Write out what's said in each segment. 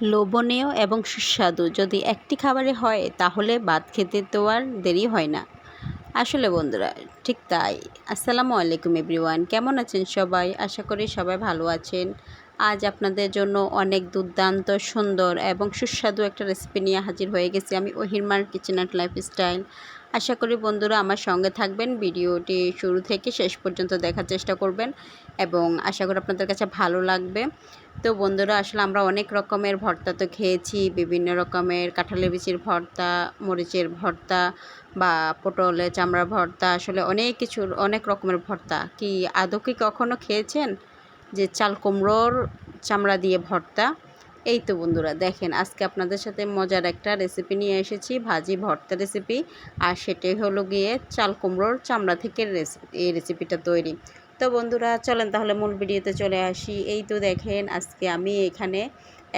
লোভনীয় এবং সুস্বাদু। যদি একটি খাবারে হয়, তাহলে ভাত খেতে তো আর দেরি হয় না। আসলে বন্ধুরা, ঠিক তাই। আসসালামু আলাইকুম এভরিওয়ান, কেমন আছেন সবাই? আশা করি সবাই ভালো আছেন। আজ আপনাদের জন্য অনেক দুর্দান্ত, সুন্দর এবং সুস্বাদু একটা রেসিপি নিয়ে হাজির হয়ে গেছি আমি ওহিরমার কিচেন অ্যান্ড লাইফস্টাইল আশা করি বন্ধুরা আমার সঙ্গে থাকবেন, ভিডিওটি শুরু থেকে শেষ পর্যন্ত দেখার চেষ্টা করবেন এবং আশা করি আপনাদের কাছে ভালো লাগবে। তো বন্ধুরা, আসলে আমরা অনেক রকমের ভর্তা তো খেয়েছি। বিভিন্ন রকমের কাঁঠালের বিচির ভর্তা, মরিচের ভর্তা বা পটলের চামড়া ভর্তা, আসলে অনেক কিছুর, অনেক রকমের ভর্তা। কি আদৌ কি কখনও খেয়েছেন? যে চাল কুমড়োর চামড়া দিয়ে ভর্তা? এই তো বন্ধুরা, দেখেন, আজকে আপনাদের সাথে মজার একটা রেসিপি নিয়ে এসেছি, ভাজি ভর্তা রেসিপি আর সেটাই হলো গিয়ে চাল কুমড়োর চামড়া থেকে রেসিপি এই রেসিপিটা তৈরি। তো বন্ধুরা, চলেন তাহলে মূল ভিডিওতে চলে আসি। এই তো দেখেন, আজকে আমি এখানে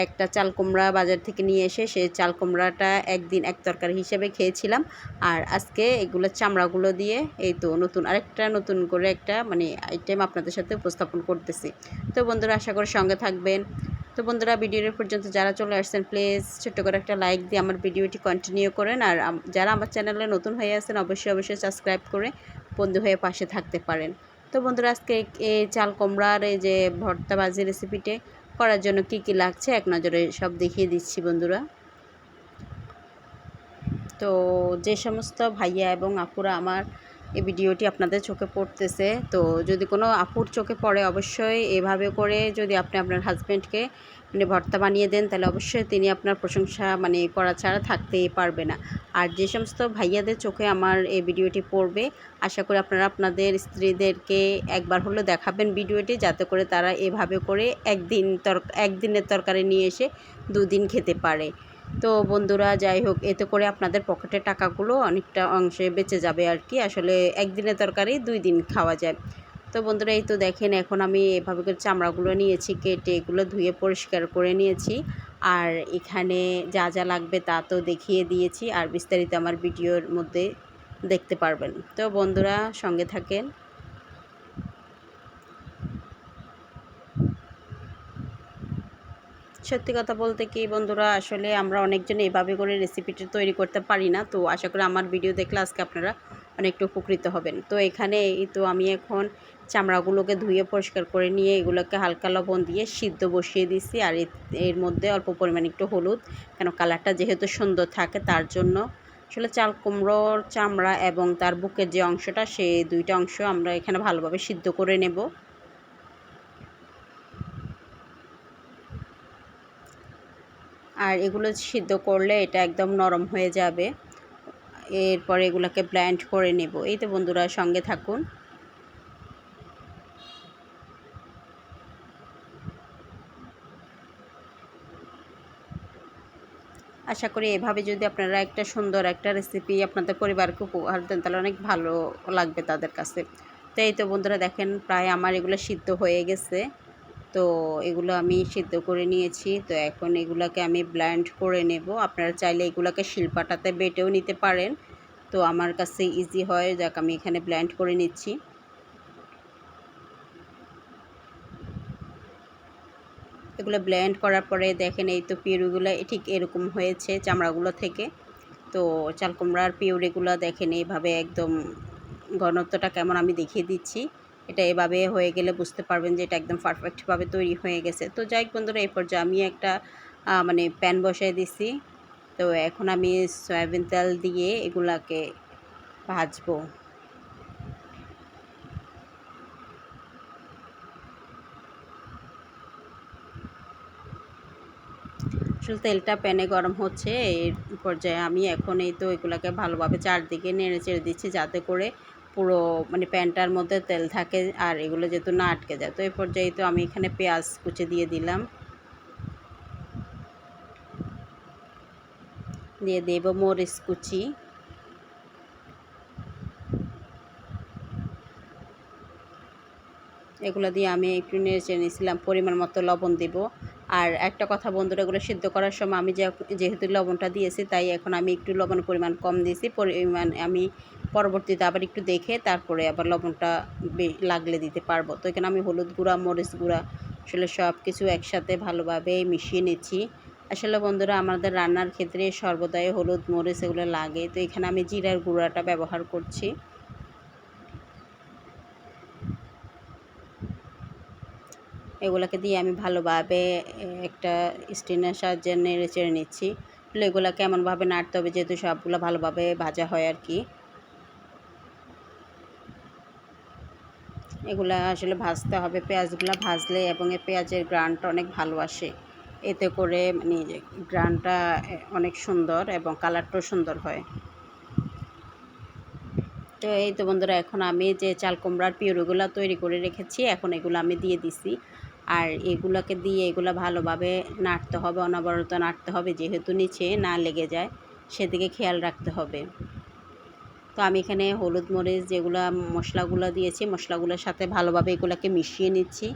একটা চাল কুমড়া বাজার থেকে নিয়ে এসে সেই চাল কুমড়াটা একদিন এক তরকারি হিসেবে খেয়েছিলাম। আর আজকে এগুলো চামড়াগুলো দিয়ে এই তো নতুন আরেকটা নতুন করে একটা মানে আইটেম আপনাদের সাথে উপস্থাপন করতেছি। তো বন্ধুরা, আশা করি সঙ্গে থাকবেন। তো বন্ধুরা ভিডিওর পর্যন্ত যারা চলে আসছেন প্লিজ ছোট্ট করে একটা লাইক দিয়ে আমার ভিডিওটি কন্টিনিউ করেন। আর যারা আমার চ্যানেলে নতুন হয়ে আছেন, অবশ্যই অবশ্যই সাবস্ক্রাইব করে বন্ধু হয়ে পাশে থাকতে পারেন। তো বন্ধুরা, আজকে এই চাল কুমড়ার এই যে ভর্তা ভাজি রেসিপিটি করার জন্য কি কি লাগছে, এক নজরে সব দেখিয়ে দিচ্ছি বন্ধুরা। তো যে সমস্ত ভাইয়া এবং আপুরা আমার এই ভিডিওটি আপনাদের চোখে পড়তেছে, তো যদি কোনো আপুর চোখে পড়ে অবশ্যই এভাবে করে যদি আপনি আপনার হাজব্যান্ডকে মানে ভর্তা বানিয়ে দেন, তাহলে অবশ্যই তিনি আপনার প্রশংসা মানে করা ছাড়া থাকতেই পারবে না। আর যে সমস্ত ভাইয়াদের চোখে আমার এই ভিডিওটি পড়বে, আশা করি আপনারা আপনাদের স্ত্রীদেরকে একবার হলেও দেখাবেন ভিডিওটি, যাতে করে তারা এভাবে করে একদিন তর, একদিনের তরকারি নিয়ে এসে দুদিন খেতে পারে। তো বন্ধুরা, যাই হোক, এতে করে আপনাদের পকেটের টাকাগুলো অনেকটা অংশে বেঁচে যাবে আর কি। আসলে একদিনের তরকারি, দুই দিন খাওয়া যায়। তো বন্ধুরা, এই তো দেখেন, এখন আমি এভাবে করে চামড়াগুলো নিয়েছি, কেটে এগুলো ধুয়ে পরিষ্কার করে নিয়েছি। আর এখানে যা যা লাগবে তা তো দেখিয়ে দিয়েছি, আর বিস্তারিত আমার ভিডিওর মধ্যে দেখতে পারবেন। তো বন্ধুরা, সঙ্গে থাকেন। সত্যি কথা বলতে কি, বন্ধুরা, আসলে আমরা অনেকজন এভাবে করে রেসিপিটা তৈরি করতে পারি না। তো আশা করি আমার ভিডিও দেখলে আজকে আপনারা অনেকটা উপকৃত হবেন। তো এখানে তো আমি এখন চামড়াগুলোকে ধুয়ে পরিষ্কার করে নিয়ে এগুলোকে হালকা লবণ দিয়ে সিদ্ধ বসিয়ে দিছি। আর এর মধ্যে অল্প পরিমাণে একটু হলুদ, কেন কালারটা যেহেতু সুন্দর থাকে, তার জন্য আসলে চাল কুমড়োর চামড়া এবং তার বুকের যে অংশটা সেই দুইটা অংশ আমরা এখানে ভালোভাবে সিদ্ধ করে নেব। আর এগুলো সিদ্ধ করলে এটা একদম নরম হয়ে যাবে। এরপর এগুলোকে ব্ল্যান্ড করে নেব। এই তো বন্ধুরা, সঙ্গে থাকুন। আশা করি এভাবে যদি আপনারা একটা সুন্দর একটা রেসিপি আপনাদের পরিবারকে উপহার দেন, তাহলে অনেক ভালো লাগবে তাদের কাছে। তো এই তো বন্ধুরা, দেখেন প্রায় আমার এগুলো সিদ্ধ হয়ে গেছে। তো এগুলো আমি সিদ্ধ করে নিয়েছি। তো এখন এগুলোকে আমি ব্ল্যান্ড করে নেব। আপনারা চাইলে এগুলোকে শিল্পাটাতে বেটেও নিতে পারেন। তো আমার কাছে ইজি হয়। যাক, আমি এখানে ব্ল্যান্ড করে নিচ্ছি। এগুলো ব্ল্যান্ড করার পরে দেখেন, এই তো পিউরিগুলো ঠিক এরকম হয়েছে চামড়াগুলো থেকে। তো চাল কুমড়ার পিউরিগুলো দেখেন, এইভাবে একদম ঘনত্বটা কেমন আমি দেখিয়ে দিচ্ছি। এটা এভাবে হয়ে গেলে বুঝতে পারবেন যে এটা একদম পারফেক্টভাবে তৈরি হয়ে গেছে। তো যাই বন্ধুরা, এই পর্যায়ে আমি একটা মানে প্যান বসাই দিছি। তো এখন আমি সয়াবিন তেল দিয়ে এগুলাকে ভাজবো। আসলে তেলটা প্যানে গরম হচ্ছে, এর পর্যায়ে আমি এখন এই তো এগুলাকে ভালোভাবে চারদিকে নেড়ে চেড়ে দিচ্ছি যাতে করে পুরো মানে প্যানটার মধ্যে তেল থাকে আর এগুলো যেহেতু না আটকে যায়, তো এই পর্যায়ে তো আমি এখানে পেঁয়াজ কুচে দিয়ে দিলাম। দিয়ে দেব মরিচ কুচি। এগুলো দিয়ে আমি একটু নেড়ে নিয়েছিলাম, পরিমাণ মতো লবণ দেব। আর একটা কথা বন্ধুরা, এগুলো সিদ্ধ করার সময় আমি যেহেতু লবণটা দিয়েছি, তাই এখন আমি একটু লবণ পরিমাণ কম দিয়েছি। পরিমাণ আমি পরবর্তীতে আবার একটু দেখে তারপরে আবার লবণটা লাগলে দিতে পারব। তো এখানে আমি হলুদ গুঁড়া, মরিচ গুঁড়া, আসলে সব কিছু একসাথে ভালোভাবে মিশিয়ে নিচ্ছি। আসলে বন্ধুরা, আমাদের রান্নার ক্ষেত্রে সর্বদাই হলুদ, মরিচ এগুলো লাগে। তো এখানে আমি জিরার গুঁড়াটা ব্যবহার করছি। এগুলোকে দিয়ে আমি ভালোভাবে একটা স্টিনের সাহায্যে নেড়ে চেড়ে নিচ্ছি। এগুলোকে এমনভাবে নাড়তে হবে যেহেতু সবগুলো ভালোভাবে ভাজা হয় আর কি। এগুলা আসলে ভাজতে হবে। পেঁয়াজগুলো ভাজলে এবং এই পেঁয়াজের গ্রানটা অনেক ভালো আসে। এতে করে মানে গ্রানটা অনেক সুন্দর এবং কালারটাও সুন্দর হয়। তো এই তো বন্ধুরা, এখন আমি যে চাল কুমড়ার পিউরিগুলো তৈরি করে রেখেছি, এখন এগুলো আমি দিয়ে দিছি। আর এগুলোকে দিয়ে এগুলো ভালোভাবে নাড়তে হবে, অনবরত নাড়তে হবে, যেহেতু নিচে না লেগে যায়, সেদিকে খেয়াল রাখতে হবে। তো আমি এখানে হলুদ মরিচ যেগুলো মশলাগুলো দিয়েছি মশলাগুলোর সাথে ভালোভাবে এগুলোকে মিশিয়ে নিচ্ছি।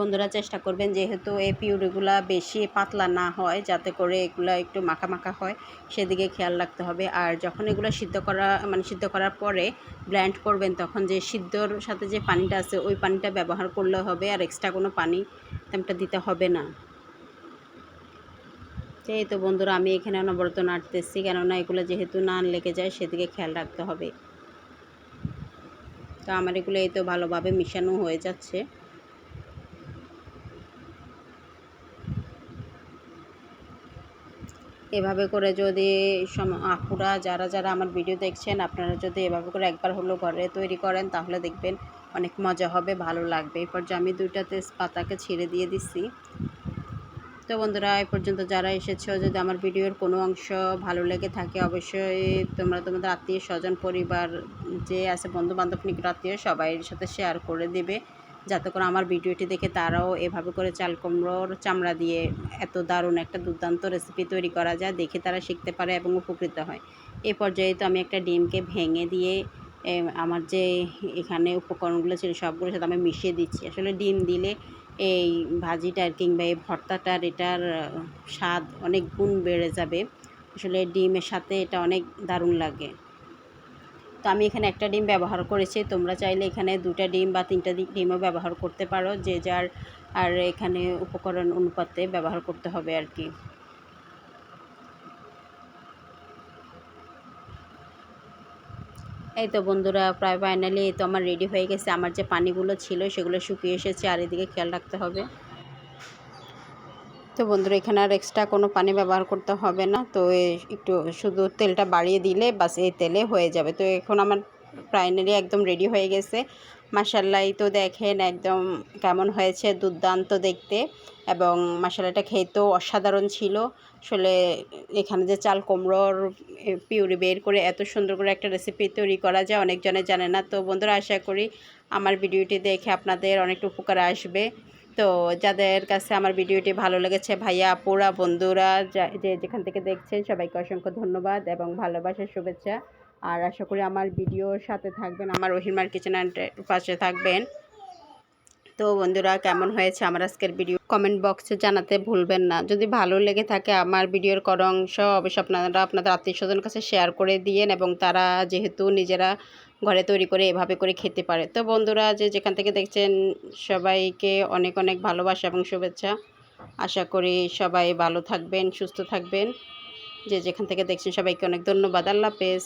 বন্ধুরা চেষ্টা করবেন যেহেতু এই পিউরিগুলা বেশি পাতলা না হয়, যাতে করে এগুলো একটু মাখা মাখা হয়, সেদিকে খেয়াল রাখতে হবে। আর যখন এগুলো সিদ্ধ করা মানে সিদ্ধ করার পরে ব্ল্যান্ড করবেন, তখন যে সিদ্ধর সাথে যে পানিটা আছে, ওই পানিটা ব্যবহার করলে হবে, আর এক্সট্রা কোনো পানি তেমটা দিতে হবে না। এই তো বন্ধুরা, আমি এখানে অনবরত নাড়তেছি, কেননা এগুলো যেহেতু না লেগে যায়, সেদিকে খেয়াল রাখতে হবে। তো আমার এগুলো এই তো ভালোভাবে মিশানো হয়ে যাচ্ছে। এভাবে করে যদি সম আপুরা, যারা যারা আমার ভিডিও দেখছেন, আপনারা যদি এভাবে করে একবার হলো ঘরে তৈরি করেন, তাহলে দেখবেন অনেক মজা হবে, ভালো লাগবে। এরপর যে আমি দুইটা তেজপাতাকে ছিঁড়ে দিয়ে দিচ্ছি। তো বন্ধুরা এ পর্যন্ত যারা এসেছ, যদি আমার ভিডিওর কোনো অংশ ভালো লেগে থাকে, অবশ্যই তোমরা তোমাদের আত্মীয় স্বজন পরিবার যে আছে বন্ধু বান্ধব নিকট আত্মীয় সবাই সাথে শেয়ার করে দিবে। যাতে করে আমার ভিডিওটি দেখে তারাও এভাবে করে চাল কুমড়োর চামড়া দিয়ে এত দারুণ একটা দুর্দান্ত রেসিপি তৈরি করা যায়, দেখে তারা শিখতে পারে এবং উপকৃত হয়। এ পর্যায়ে তো আমি একটা ডিমকে ভেঙে দিয়ে আমার যে এখানে উপকরণগুলো ছিল সবগুলোর সাথে আমি মিশিয়ে দিচ্ছি। আসলে ডিম দিলে এই ভাজিটার কিংবা এই ভর্তাটার এটার স্বাদ অনেক গুণ বেড়ে যাবে। আসলে ডিমের সাথে এটা অনেক দারুণ লাগে। তো আমি এখানে একটা ডিম ব্যবহার করেছি। তোমরা চাইলে এখানে দুটা ডিম বা তিনটা ডিমও ব্যবহার করতে পারো। যে যার, আর এখানে উপকরণ অনুপাতে ব্যবহার করতে হবে আর কি। এই তো বন্ধুরা, প্রায় ফাইনালি তো আমার রেডি হয়ে গেছে। আমার যে পানিগুলো ছিল সেগুলো শুকিয়ে এসেছে, আর এদিকে খেয়াল রাখতে হবে। তো বন্ধুরা, এখানে আর এক্সট্রা কোনো পানি ব্যবহার করতে হবে না। তো একটু শুধু তেলটা বাড়িয়ে দিলে বাস এই তেলে হয়ে যাবে। তো এখন আমার প্রাইনারি একদম রেডি হয়ে গেছে। মাসাল্লাই তো দেখেন একদম কেমন হয়েছে দুর্দান্ত দেখতে। এবং মশালাটা খেতেও অসাধারণ ছিল। আসলে এখানে যে চাল কুমড়োর পিউরি বের করে এত সুন্দর করে একটা রেসিপি তৈরি করা যায়, অনেকজনে জানে না। তো বন্ধুরা, আশা করি আমার ভিডিওটি দেখে আপনাদের অনেকটা উপকার আসবে। তো যাদের কাছে আমার ভিডিওটি ভালো লেগেছে, ভাইয়া, আপুরা, বন্ধুরা, যে যেখান থেকে দেখছেন, সবাইকে অসংখ্য ধন্যবাদ এবং ভালোবাসার শুভেচ্ছা। আর আশা করি আমার ভিডিওর সাথে থাকবেন, আমার রহিমার কিচেন পাশে থাকবেন। তো বন্ধুরা, কেমন হয়েছে আমার আজকের ভিডিও কমেন্ট বক্সে জানাতে ভুলবেন না। যদি ভালো লেগে থাকে আমার ভিডিওর কর অংশ, অবশ্যই আপনারা আপনাদের আত্মীয় স্বজনের কাছে শেয়ার করে দিয়েন এবং তারা যেহেতু নিজেরা ঘরে তৈরি করে এভাবে করে খেতে পারে। তো বন্ধুরা, যে যেখান থেকে দেখছেন, সবাইকে অনেক অনেক ভালোবাসা এবং শুভেচ্ছা। আশা করি সবাই ভালো থাকবেন, সুস্থ থাকবেন। যে যেখান থেকে দেখছেন, সবাইকে অনেক ধন্যবাদ। আল্লাহ হাফেজ।